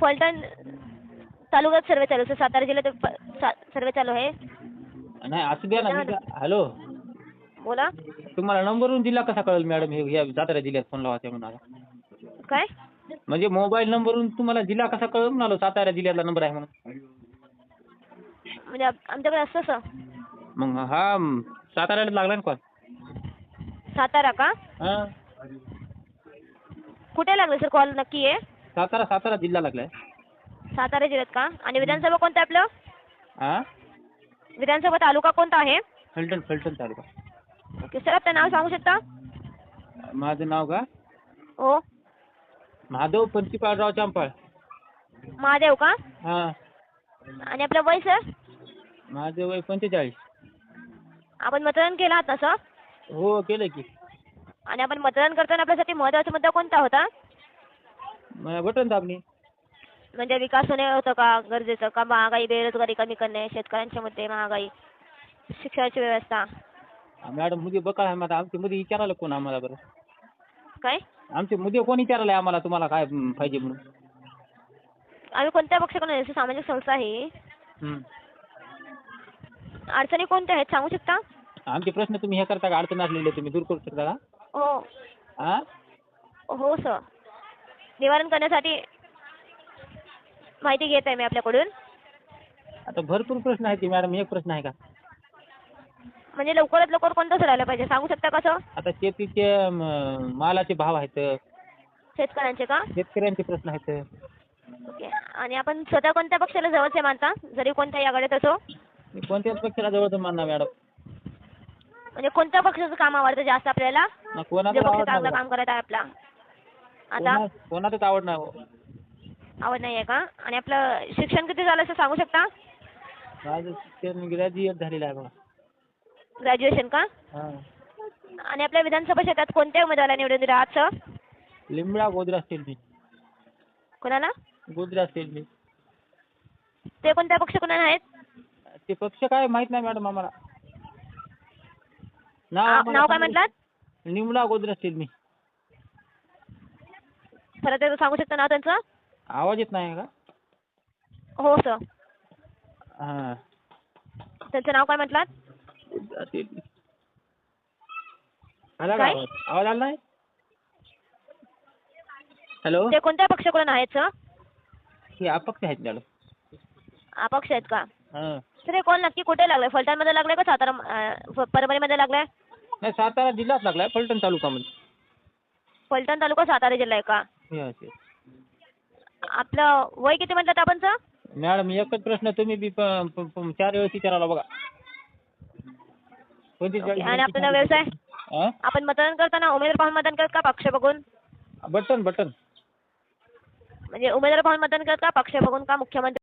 फलटण तालुक्यात सर्वे चालू आहे. सातारा जिल्ह्यात सर्वे चालू आहे. नाही असू द्या ना हॅलो. बोला. तुम्हाला नंबरवरून जिल्हा कसा कळेल मॅडम? हे या सातारा जिल्ह्यात फोन लावायचा म्हणून आता काय? म्हणजे मोबाईल नंबरवरून तुम्हाला जिल्हा कसा कळेल म्हणालो सातारा जिल्ह्यातला नंबर आहे म्हणून. म्हणजे आम- आमच्याकडे असतं सर मग हा साताऱ्याला लागला ना कॉल सातारा का? हां. कुठे लागलं सर कॉल नक्की आहे सातारा सातारा जिल्हा लागलाय. सातारा जिल्ह्यात का? आणि विधानसभा कोणतं आपलं? हां विधानसभा तालुका कोणता आहे? फलटण फलटण तालुका. ओके सर आपलं नाव सांगू शकता? माझं नाव का? हो. महादेव पंचीपाळराव चांपाळ. महादेव का? हां. आणि आपलं वय सर? माझं वय पंचेचाळीस. आपण मतदान केलं आहात ना सर? हो केलं की. आणि आपण मतदान करताना आपल्यासाठी महत्त्वाचा मुद्दा कोणता होता? बटन दाबणी. म्हणजे विकास होणे होतं का गरजेचं का महागाई बेरोजगारी कमी करणे शेतकऱ्यांच्या मुद्दे महागाई शिक्षणाची व्यवस्था? मॅडम मुदी बघा आता आमचे मुदी विचारायला कोण आम्हाला बरं? काय? आमचे मुद्दे कोण विचारायला आम्हाला तुम्हाला काय हं, पाहिजे म्हणून? आम्ही कोणत्या पक्षाकडून आहे? सामाजिक संस्था आहे. हं. अडचणी कोणत्या आहेत? सांगू शकता? आमचे प्रश्न तुम्ही हे करता का? अडचण असलेले तुम्ही दूर करू शकता का? हो. हां हो सर निवारण करण्यासाठी माहिती घेत आहे मी आपल्याकडून. आता भरपूर प्रश्न आहेत की मॅडम एक प्रश्न आहे का? म्हणजे लवकरात लवकर कोणतं सोडायला पाहिजे सांगू शकता का सर आता शेतीचे म, मालाचे भाव आहेत. शेतकऱ्यांचे का? शेतकऱ्यांचे प्रश्न आहेत. ओके. आणि आपण स्वतः कोणत्या पक्षाला जवळचे मानता? जरी कोणत्याही आघाडीत असो. मी कोणत्याच पक्षाला जवळचं मानणार मॅडम. म्हणजे कोणत्या पक्षाचं काम आवडतं जास्त आपल्याला? मग जे कोणाचं पक्ष आवड चांगलं नाही. काम करत आहे आपला. आता आवड नाही हो. आवड नाही आहे का? आणि आपलं शिक्षण किती झालं असं सांगू शकता? माझं शिक्षण ग्रॅज्युएट झालेलं आहे बघा. ग्रॅज्युएशन का? हां. आणि आपल्या विधानसभा क्षेत्रात कोणत्या उमेदवाराला निवडून दिलं सर लिंबडा गोदरा स्टील कोणाला? गोदरा स्टील ते कोणत्या पक्षाकडून आहेत? ते पक्ष काय माहीत नाही मॅडम आम्हाला. नाव आ- आम्हाला नाव काय सांगा. म्हटलात? निमला गोदरा स्टील मी परत एकदा सांगू शकता नाव त्यांचं? आवाज येत नाही का? हो सर. हां. त्यांचं नाव काय म्हटलात? गोदरा स्टील आला का काय? आवाज? आवाज आला नाही? हॅलो? ते कोणत्या पक्षाकडून आहेत सर? हे अपक्ष आहेत मॅडम. अपक्ष आहेत का? हां. तर हे कोण नक्की कुठे लागलंय? फलटणमध्ये लागलंय का सातारा अं, फ- परभणीमध्ये लागलंय? नाही सातारा जिल्ह्यात लागलाय फलटण तालुकामध्ये. फलटण तालुका सातारा जिल्हा आहे का? Yes. आपलं वय किती म्हटलं आपण सर? मॅडम एकच प्रश्न तुम्ही बी प- प- प- चार वेळेस विचारायला बघा. आणि आपला व्यवसाय? हां? आपण मतदान करताना उमेदवार पाहून मतदान करत का पक्ष बघून? Button button. म्हणजे उमेदवार पाहून मतदान करत का पक्ष बघून का मुख्यमंत्री?